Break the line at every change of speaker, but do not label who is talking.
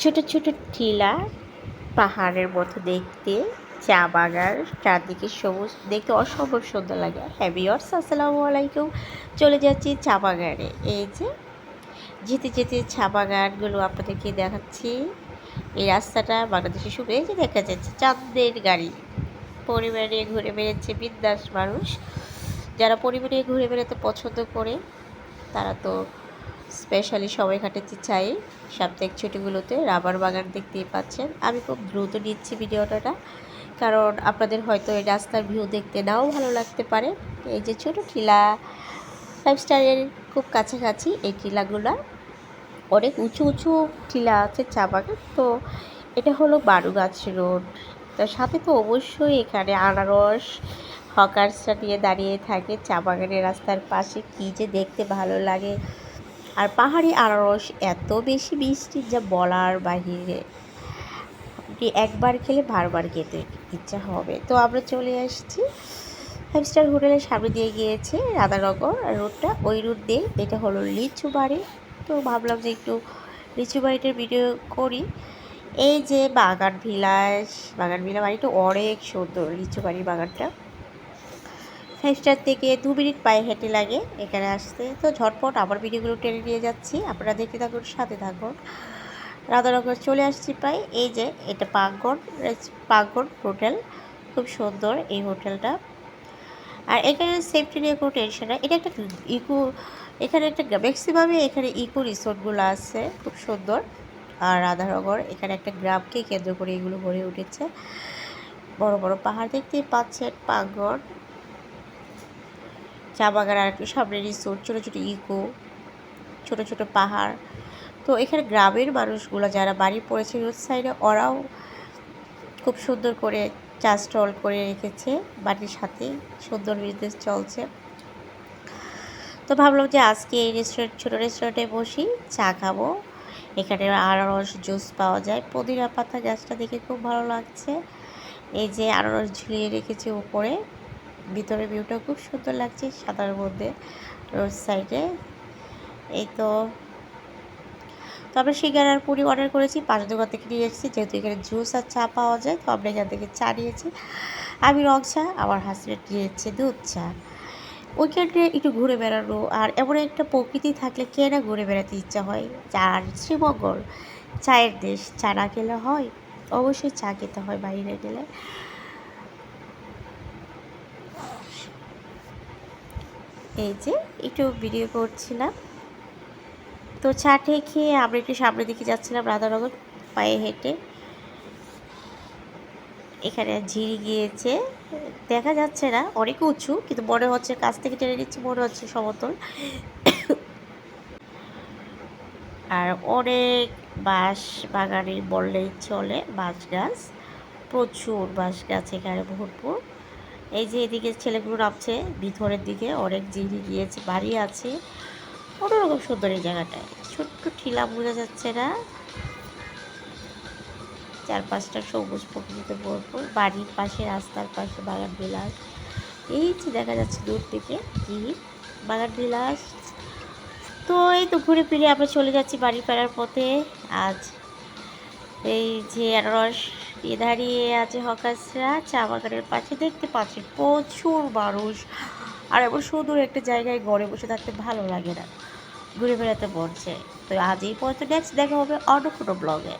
ছোট ছোট টিলা পাহাড়ের মতো দেখতে, চা বাগান, চারদিকে সবুজ, দেখতে অসম্ভব সুন্দর লাগে। হ্যাঁ বিয়ার্স আসসালামু আলাইকুম। চলে যাচ্ছি চা বাগানে। এই যে যেতে যেতে চা বাগানগুলো আপনাদেরকে দেখাচ্ছি। এই রাস্তাটা বাংলাদেশে শুরু যে দেখা যাচ্ছে, চাঁদের গাড়ি। পরিবারে ঘুরে বেড়াচ্ছে বিন্দাস মানুষ। যারা পরিবারে ঘুরে বেড়াতে পছন্দ করে, তারা তো স্পেশালি সময় কাটাতে চাই সাপ্তাহিক ছুটিগুলোতে রাবার বাগান দেখতেই পাচ্ছেন। আমি খুব দ্রুত নিচ্ছি ভিডিওটা। কারণ আপনাদের হয়তো এই রাস্তার ভিউ দেখতে নাও ভালো লাগতে পারে। এই যে ছোটো টিলা ফাইভ স্টারের খুব কাছাকাছি এই টিলাগুলো। অনেক উঁচু উঁচু টিলা আছে চা বাগান। তো এটা হলো বারুগাছ রোড। তার সাথে তো অবশ্যই এখানে আনারস হকার্সরা নিয়ে দাঁড়িয়ে থাকে চা বাগানের রাস্তার পাশে। কী যে দেখতে ভালো লাগে। আর পাহাড়ি আনারস এত বেশি মিষ্টি যা বলার বাহিরে। আপনি একবার খেলে বারবার খেতে ইচ্ছা হবে। তো আমরা চলে আসছি। ফাইভ স্টার হোটেলের সামনে দিয়ে গিয়েছে রাধানগর রোডটা ওই রুট দিয়ে এটা হলো লিচু বাড়ি। তো ভাবলাম যে একটু লিচু বাড়িটার ভিডিও করি। এই যে বাগান ভিলাস বাগান ভিলা বাড়িটা অনেক সুন্দর লিচু বাড়ির বাগানটা। স্টার থেকে দু মিনিট পায়ে হেঁটে লাগে, এখানে আসতে। তো ঝটপট আবার ভিডিওগুলো টেনে নিয়ে যাচ্ছি। আপনারা দেখতে থাকুন, সাথে থাকুন। রাধানগর চলে আসছি প্রায়। এই যে, এটা পাকগড় পাকগড় হোটেল। খুব সুন্দর এই হোটেলটা। আর এখানে সেফটি নিয়ে কোনো টেনশন নেই। এটা একটা ইকো, এখানে একটা ম্যাক্সিমামে এখানে ইকো রিসোর্টগুলো আছে। খুব সুন্দর। আর রাধানগর, এখানে একটা গ্রামকে কেন্দ্র করে এগুলো গড়ে উঠেছে। বড় বড় পাহাড় দেখতেই পাচ্ছেন পাকগড় চা বাগান আর একটু সামনে রিসোর্ট ছোটো ছোটো ইকো ছোটো ছোটো পাহাড়। তো এখানে গ্রামের মানুষগুলো যারা বাড়ি পড়েছে রোড সাইডে ওরাও খুব সুন্দর করে চা স্টল করে রেখেছে বাড়ির সাথে। সুন্দর বিজনেস চলছে। তো ভাবলাম যে আজকে এই রেস্টুরেন্ট ছোটো রেস্টুরেন্টে বসি, চা খাব। এখানে আনারস জুস পাওয়া যায়। পুদিনা পাতা গাছটা দেখে খুব ভালো লাগছে। এই যে আনারস ঝুলিয়ে রেখেছে উপরে। ভিতরে ভিউটা খুব সুন্দর লাগছে, সাদার মধ্যে, রোড সাইডে। এই তো। তো আমরা আর পুরি অর্ডার করেছি, পাঁচ দোকান থেকে নিয়ে এসেছি, যেহেতু এখানে জুস আর চা পাওয়া যায়, তো আমরা এখান থেকে চা নিয়েছি। আমি রং চা, আমার হাজব্যান্ড নিয়েছে দুধ চা। ওইখানে একটু ঘুরে বেড়ানো আর এমন একটা প্রকৃতি থাকলে কে না ঘুরে বেড়াতে ইচ্ছা হয়? আর শ্রীমঙ্গল, চায়ের দেশ, চা না খেলে হয়? অবশ্যই চা খেতে হয় বাইরে গেলে। এই যে, একটু ভিডিও করছিলাম। তো চাটে খেয়ে আমরা একটু সামনের দিকে যাচ্ছিলাম রাধানগর, পায়ে হেঁটে। এখানে ঝিরি গিয়েছে। দেখা যাচ্ছে না, অনেক উঁচু, কিন্তু মনে হচ্ছে কাছ থেকে টেনে নিচ্ছে, মনে হচ্ছে সমতল। আর অনেক বাঁশ বাগানের বললেই চলে, বাঁশ গাছ। প্রচুর বাঁশ গাছ এখানে ভরপুর। এই যে এদিকে ছেলেগুলো নামছে, ভিতরের দিকে অনেক জিরি গিয়েছে, বাড়ি আছে। অন্যরকম সুন্দর এই জায়গাটায়। ছোট্ট ঠিলা বোঝা যাচ্ছে না। চার পাঁচটা সবুজ প্রকৃতিতে ভরপুর। বাড়ির পাশে, রাস্তার পাশে বাগান বিলাস। এই যে দেখা যাচ্ছে দূর থেকে কি বাগান বিলাস। তো এই তো ঘুরে ফিরে আমরা চলে যাচ্ছি বাড়ি ফেরার পথে। আজ এই যে আনারস দাঁড়িয়ে আছে হকাসরা চা বাগানের পাশে দেখতে পাচ্ছি প্রচুর মানুষ। আর এমন সুন্দর একটা জায়গায় গড়ে বসে থাকতে ভালো লাগে না। ঘুরে বেড়াতে পড়ছে তো আজ এই পর্যন্ত নেক্সট দেখা হবে অন্য কোনো ব্লগে